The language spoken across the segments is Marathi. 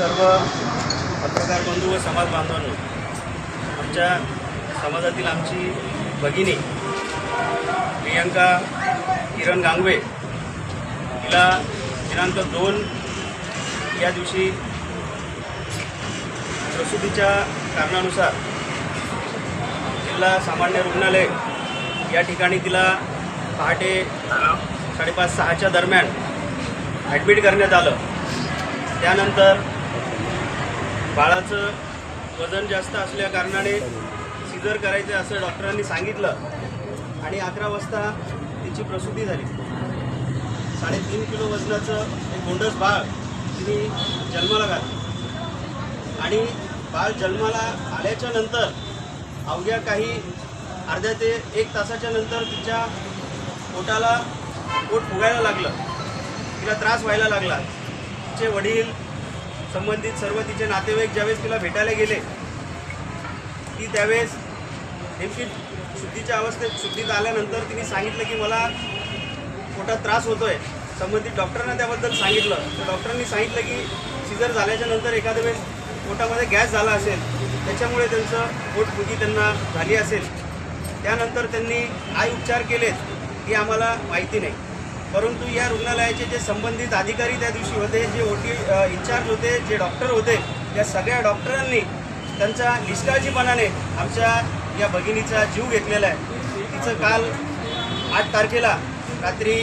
सर्व पत्रकार बंधू व समाज बांधवांनो आमच्या समाजातील आमची भगिनी प्रियंका किरण गांगवे तिला दिनांक दोन या दिवशी प्रसूतीच्या कारणानुसार जिल्हा सामान्य रुग्णालय या ठिकाणी तिला पहाटे साडेपाच सहाच्या दरम्यान ॲडमिट करण्यात आलं. त्यानंतर बाळाचं वजन जास्त असल्या कारणाने सिजर करायचं असं डॉक्टरांनी सांगितलं आणि अकरा वाजता तिची प्रसूती झाली. साडेतीन किलो वजनाचं एक गोंडस बाळ तिने जन्माला घातलं. आणि बाळ जन्माला आल्याच्यानंतर अवघ्या काही अर्ध्या ते एक तासाच्या नंतर तिच्या पोटाला पोट फुगायला लागलं. तिला त्रास व्हायला लागला. तिचे वडील संबंधित सर्व तिचे नातेवाईक ज्यावेळेस तिला भेटायला गेले ती त्यावेळेस नेमकी शुद्धीच्या अवस्थेत शुद्धीत आल्यानंतर तिने सांगितलं की मला पोटात त्रास होतोय. संबंधित डॉक्टरांना त्याबद्दल सांगितलं. तर डॉक्टरांनी सांगितलं की सिजर झाल्याच्यानंतर एखाद्या वेळेस पोटामध्ये गॅस झाला असेल त्याच्यामुळे त्यांचं पोटफुगी त्यांना झाली असेल. त्यानंतर त्यांनी काय उपचार केलेत हे आम्हाला माहिती नाही. परंतु या रुग्णालयाचे जे संबंधित अधिकारी त्या दिवशी होते जे ओ टी इन्चार्ज होते जे डॉक्टर होते या सगळ्या डॉक्टरांनी त्यांच्या निष्काळजीपणाने आमच्या या भगिनीचा जीव घेतलेला आहे. तिचं काल आठ तारखेला रात्री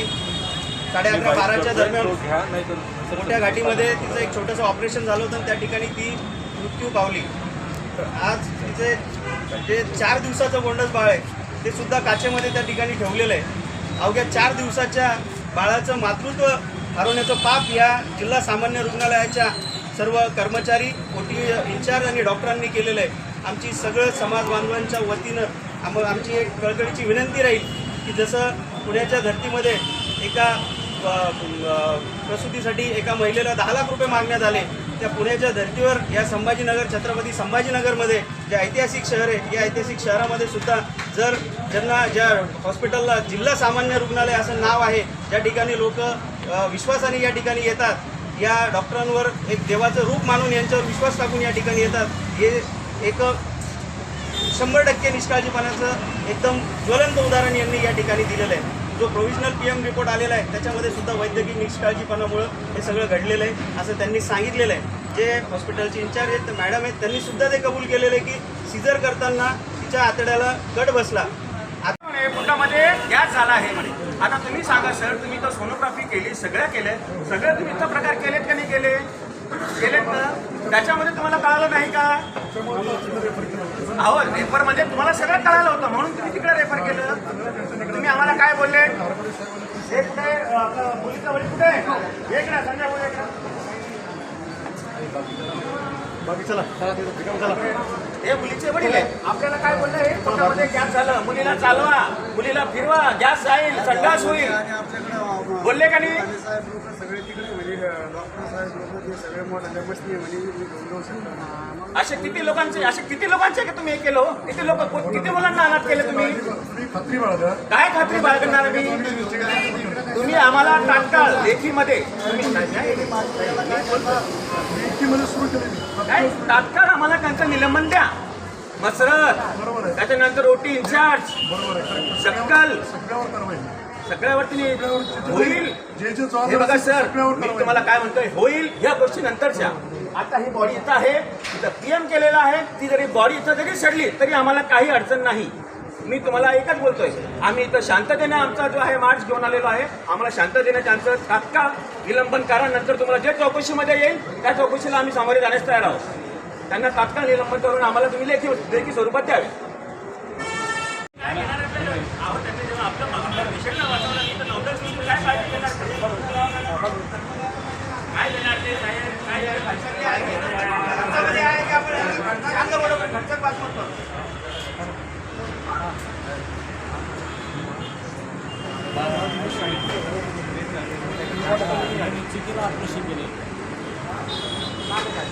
साडे अकरा बाराच्या दरम्यान मोठ्या घाटीमध्ये तिचं एक छोटंसं ऑपरेशन झालं होतं आणि त्या ठिकाणी ती मृत्यू पावली. तर आज तिचे जे चार दिवसाचं गोंडस बाळ आहे ते सुद्धा काचेमध्ये त्या ठिकाणी ठेवलेलं आहे. अवघ्या चार दिवसाच्या बाळाचं मातृत्व हरवण्याचं पाप या जिल्हा सामान्य रुग्णालयाच्या सर्व कर्मचारी ओटी इन्चार्ज आणि डॉक्टरांनी केलेलं आहे. आमची सगळं समाज बांधवांच्या वतीनं आम आमची एक कळकळीची विनंती राहील की जसं पुण्याच्या धर्तीमध्ये एका प्रसूतीसाठी एका महिलेला दहा लाख रुपये मागण्यात आले त्या पुण्याच्या धर्तीवर या संभाजीनगर छत्रपती संभाजीनगरमध्ये जे ऐतिहासिक शहर आहे या ऐतिहासिक शहरामध्ये सुद्धा जर ज्यांना ज्या हॉस्पिटलला जिल्हा सामान्य रुग्णालय असं नाव आहे ज्या ठिकाणी लोक विश्वासाने या ठिकाणी येतात या डॉक्टरांवर एक देवाचं रूप मानून यांच्यावर विश्वास टाकून या ठिकाणी येतात हे एक शंभर टक्के निष्काळजीपणाचं एकदम ज्वलंत उदाहरण यांनी या ठिकाणी दिलेलं आहे. जो प्रोव्हिजनल पी एम रिपोर्ट आलेला आहे त्याच्यामध्ये सुद्धा वैद्यकीय निष्काळजीपणामुळं हे सगळं घडलेलं आहे असं त्यांनी सांगितलेलं आहे. जे हॉस्पिटलचे इन्चार्ज आहेत मॅडम आहेत त्यांनी सुद्धा ते कबूल केलेलं आहे की सिजर करताना तिच्या आतड्याला कट बसला. पोटामध्ये गॅस झाला आहे म्हणे. आता तुम्ही सांगा सर तुम्ही तर सोनोग्राफी केली सगळ्या केलंय. सगळं तुम्ही इथं प्रकार केलेत का नाही केले? केलेत ना. त्याच्यामध्ये तुम्हाला कळालं नाही का? अहो रेफर म्हणजे तुम्हाला सगळं कळालं होतं म्हणून तुम्ही तिकडे रेफर केलं तुम्ही आम्हाला काय बोलले हे कुठे अं, आपलं मुलीचं वडील कुठे आहे एक ना संजय बोल एक ना हे मुलीचे वडील आहे आपल्याला काय बोललं हे पोटामध्ये गॅस झालं? मुलीला चालवा. मुलीला फिरवा. गॅस जाईल. संडास होईल. आणि आपल्याकडे बोलले का नाही? साहेब लोक सगळे तिकडे म्हणजे डॉक्टर साहेब लोक ते सगळे मोठ्या बसली म्हणजे मी घेऊन जाऊ शकतो असे किती लोकांचे असे किती लोकांचे का तुम्ही हे केलं? किती लोक किती मुलांना अनाथ केले तुम्ही? खात्री बाळगा. काय खात्री बाळगणार मी तुम्ही आम्हाला तात्काळ लेखीमध्ये तुम्ही- मध्ये सुरू केलं काय तात्काळ आम्हाला त्यांचं निलंबन द्या. मसरत त्याच्यानंतर ओटी इन्चार्ज सक्कल सगळ्यावरती होईल. हे बघा सर मी. तुम्हाला काय म्हणतोय? होईल या गोष्टी नंतरच्या. आता ही बॉडी इथं आहे. तिथं पीएम केलेलं आहे. ती जरी बॉडी इथं जरी सडली तरी आम्हाला काही अडचण नाही. मी तुम्हाला एकच बोलतोय. आम्ही इथं शांततेने आमचा जो आहे मार्च घेऊन आलेलो आहे. आम्हाला शांततेने त्यांचं तात्काळ विलंबन करा नंतर तुम्हाला जे चौकशीमध्ये येईल त्या चौकशीला आम्ही सामोरे जाण्यास तयार आहोत. त्यांना तात्काळ निलंबन करून आम्हाला तुम्ही लेखी लेखी स्वरूपात द्यावे. अहो, काळजी घेणार काय